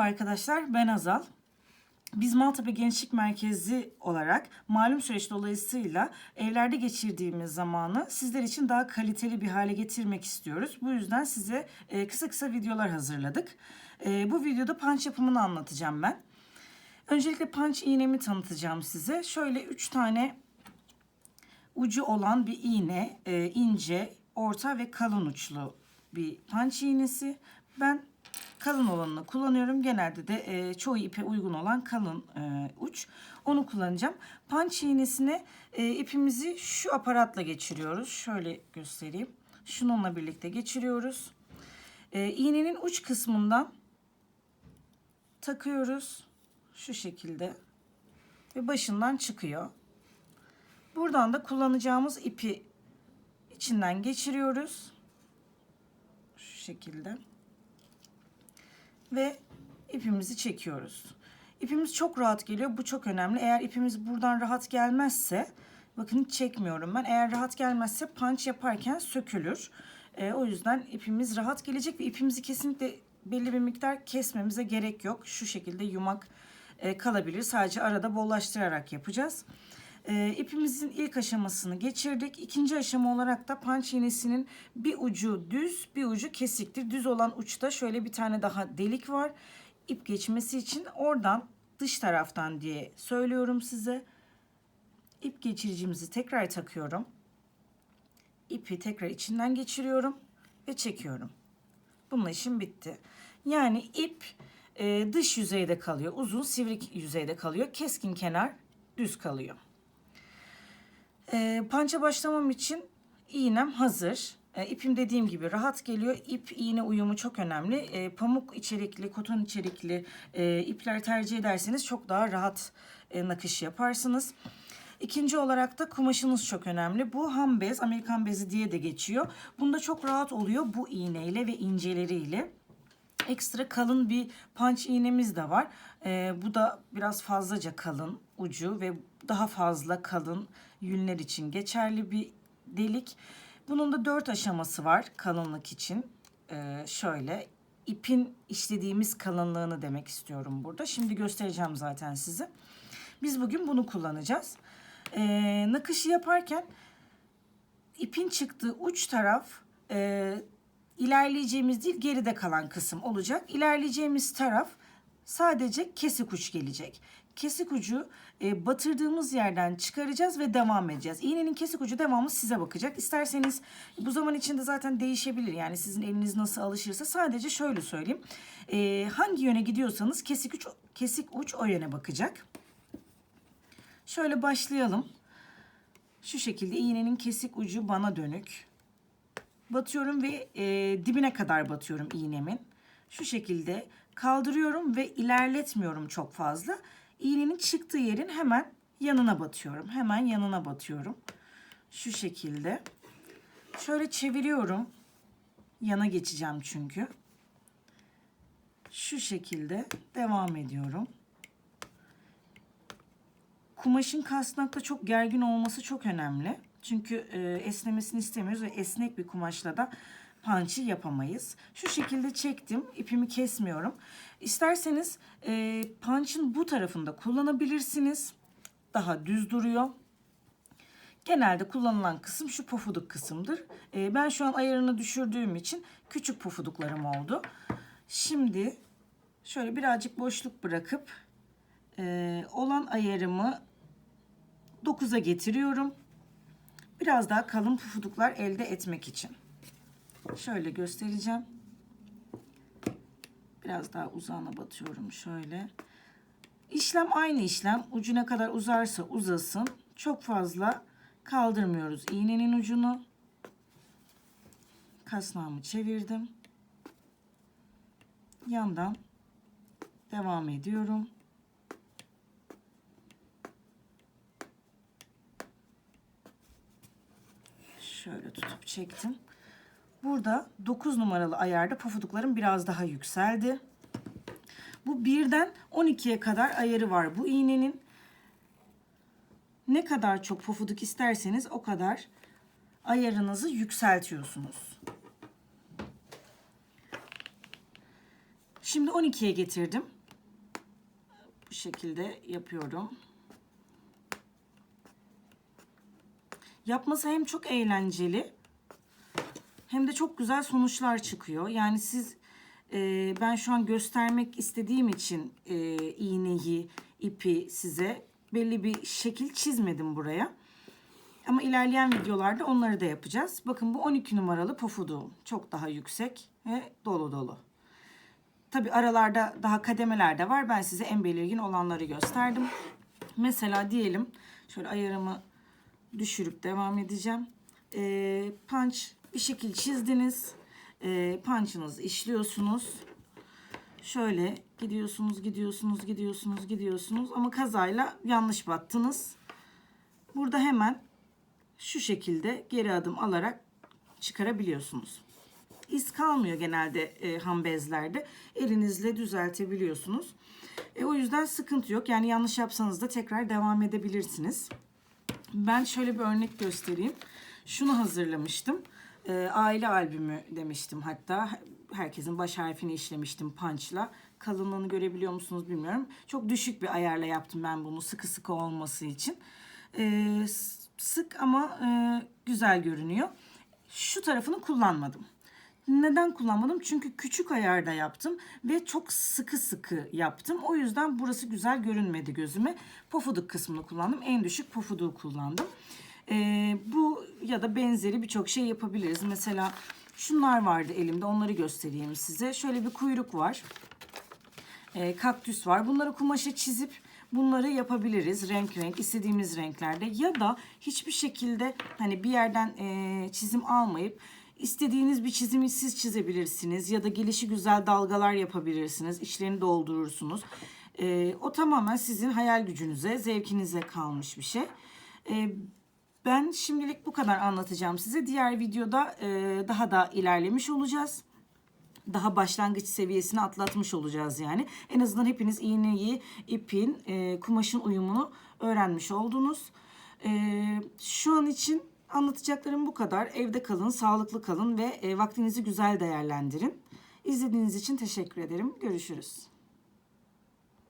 Merhaba arkadaşlar, ben Azal. Biz Maltepe Gençlik Merkezi olarak malum süreç dolayısıyla evlerde geçirdiğimiz zamanı sizler için daha kaliteli bir hale getirmek istiyoruz. Bu yüzden size e, kısa kısa videolar hazırladık. E, bu videoda punch yapımını anlatacağım ben. Öncelikle punch iğnemi tanıtacağım size. Şöyle 3 tane ucu olan bir iğne, e, ince, orta ve kalın uçlu bir punch iğnesi. Ben kalın olanını kullanıyorum. Genelde de e, çoğu ipe uygun olan kalın e, uç. Onu kullanacağım. Punch iğnesine e, ipimizi şu aparatla geçiriyoruz. Şöyle göstereyim. Şununla birlikte geçiriyoruz. E, iğnenin uç kısmından takıyoruz. Şu şekilde. Ve başından çıkıyor. Buradan da kullanacağımız ipi içinden geçiriyoruz. Şu şekilde. Ve ipimizi çekiyoruz. İpimiz çok rahat geliyor. Bu çok önemli. Eğer ipimiz buradan rahat gelmezse bakın hiç çekmiyorum ben. Eğer rahat gelmezse punch yaparken sökülür. Ee, o yüzden ipimiz rahat gelecek ve ipimizi kesinlikle belli bir miktar kesmemize gerek yok. Şu şekilde yumak e, kalabilir. Sadece arada bollaştırarak yapacağız. E, ipimizin ilk aşamasını geçirdik. İkinci aşama olarak da punch iğnesinin bir ucu düz, bir ucu kesiktir. Düz olan uçta şöyle bir tane daha delik var. İp geçmesi için oradan dış taraftan diye söylüyorum size. İp geçiricimizi tekrar takıyorum. İpi tekrar içinden geçiriyorum ve çekiyorum. Bununla işim bitti. Yani ip e, dış yüzeyde kalıyor. Uzun sivri yüzeyde kalıyor. Keskin kenar düz kalıyor. E, pança başlamam için iğnem hazır. E, ipim dediğim gibi rahat geliyor. İp iğne uyumu çok önemli. E, pamuk içerikli, koton içerikli e, ipler tercih ederseniz çok daha rahat e, nakış yaparsınız. İkinci olarak da kumaşınız çok önemli. Bu ham bez, Amerikan bezi diye de geçiyor. Bunda çok rahat oluyor bu iğneyle ve inceleriyle. Ekstra kalın bir punch iğnemiz de var. Ee, bu da biraz fazlaca kalın ucu ve daha fazla kalın yünler için geçerli bir delik. Bunun da dört aşaması var kalınlık için. Ee, şöyle ipin işlediğimiz kalınlığını demek istiyorum burada. Şimdi göstereceğim zaten size. Biz bugün bunu kullanacağız. Ee, nakışı yaparken ipin çıktığı uç taraf e, ilerleyeceğimiz değil geride kalan kısım olacak. İlerleyeceğimiz taraf sadece kesik uç gelecek. Kesik ucu e, batırdığımız yerden çıkaracağız ve devam edeceğiz. İğnenin kesik ucu devamlı size bakacak. İsterseniz bu zaman içinde zaten değişebilir. Yani sizin eliniz nasıl alışırsa sadece şöyle söyleyeyim. E, hangi yöne gidiyorsanız kesik uç, kesik uç o yöne bakacak. Şöyle başlayalım. Şu şekilde iğnenin kesik ucu bana dönük. Batıyorum ve e, dibine kadar batıyorum iğnemin. Şu şekilde kaldırıyorum ve ilerletmiyorum çok fazla. İğnenin çıktığı yerin hemen yanına batıyorum. Hemen yanına batıyorum. Şu şekilde. Şöyle çeviriyorum. Yana geçeceğim çünkü. Şu şekilde devam ediyorum. Kumaşın kasnakta çok gergin olması çok önemli. Çünkü e, esnemesini istemiyoruz ve esnek bir kumaşla da punch'ı yapamayız. Şu şekilde çektim. ipimi kesmiyorum. İsterseniz e, punch'ın bu tarafında kullanabilirsiniz. Daha düz duruyor. Genelde kullanılan kısım şu pofuduk kısımdır. E, ben şu an ayarını düşürdüğüm için küçük pofuduklarım oldu. Şimdi şöyle birazcık boşluk bırakıp e, olan ayarımı 9'a getiriyorum. Biraz daha kalın pufuduklar elde etmek için. Şöyle göstereceğim. Biraz daha uzağına batıyorum şöyle. İşlem aynı işlem. Ucu ne kadar uzarsa uzasın. Çok fazla kaldırmıyoruz iğnenin ucunu. Kasnağımı çevirdim. Yandan devam ediyorum. Şöyle tutup çektim. Burada 9 numaralı ayarda pofuduklarım biraz daha yükseldi. Bu birden 12'ye kadar ayarı var bu iğnenin. Ne kadar çok pofuduk isterseniz o kadar ayarınızı yükseltiyorsunuz. Şimdi 12'ye getirdim. Bu şekilde yapıyorum. Yapması hem çok eğlenceli hem de çok güzel sonuçlar çıkıyor. Yani siz e, ben şu an göstermek istediğim için e, iğneyi, ipi size belli bir şekil çizmedim buraya. Ama ilerleyen videolarda onları da yapacağız. Bakın bu 12 numaralı pofuduğum. Çok daha yüksek ve dolu dolu. Tabi aralarda daha kademeler de var. Ben size en belirgin olanları gösterdim. Mesela diyelim şöyle ayarımı düşürüp devam edeceğim. Ee, punch bir şekil çizdiniz. Ee, punch'ınızı işliyorsunuz. Şöyle gidiyorsunuz, gidiyorsunuz, gidiyorsunuz, gidiyorsunuz ama kazayla yanlış battınız. Burada hemen şu şekilde geri adım alarak çıkarabiliyorsunuz. İz kalmıyor genelde e, ham bezlerde. Elinizle düzeltebiliyorsunuz. E, o yüzden sıkıntı yok. Yani yanlış yapsanız da tekrar devam edebilirsiniz. Ben şöyle bir örnek göstereyim. Şunu hazırlamıştım. E, aile albümü demiştim hatta. Herkesin baş harfini işlemiştim punch'la. Kalınlığını görebiliyor musunuz bilmiyorum. Çok düşük bir ayarla yaptım ben bunu sıkı sıkı olması için. E, sık ama e, güzel görünüyor. Şu tarafını kullanmadım. Neden kullanmadım? Çünkü küçük ayarda yaptım ve çok sıkı sıkı yaptım. O yüzden burası güzel görünmedi gözüme. Pofuduk kısmını kullandım. En düşük pofuduğu kullandım. Ee, bu ya da benzeri birçok şey yapabiliriz. Mesela şunlar vardı elimde. Onları göstereyim size. Şöyle bir kuyruk var. Ee, kaktüs var. Bunları kumaşa çizip bunları yapabiliriz. Renk renk istediğimiz renklerde ya da hiçbir şekilde hani bir yerden e, çizim almayıp istediğiniz bir çizimi siz çizebilirsiniz ya da gelişi güzel dalgalar yapabilirsiniz. İçlerini doldurursunuz. E, o tamamen sizin hayal gücünüze, zevkinize kalmış bir şey. E, ben şimdilik bu kadar anlatacağım size. Diğer videoda e, daha da ilerlemiş olacağız daha başlangıç seviyesini atlatmış olacağız yani. En azından hepiniz iğneyi, ipin, e, kumaşın uyumunu öğrenmiş oldunuz. E, şu an için anlatacaklarım bu kadar. Evde kalın, sağlıklı kalın ve e, vaktinizi güzel değerlendirin. İzlediğiniz için teşekkür ederim. Görüşürüz.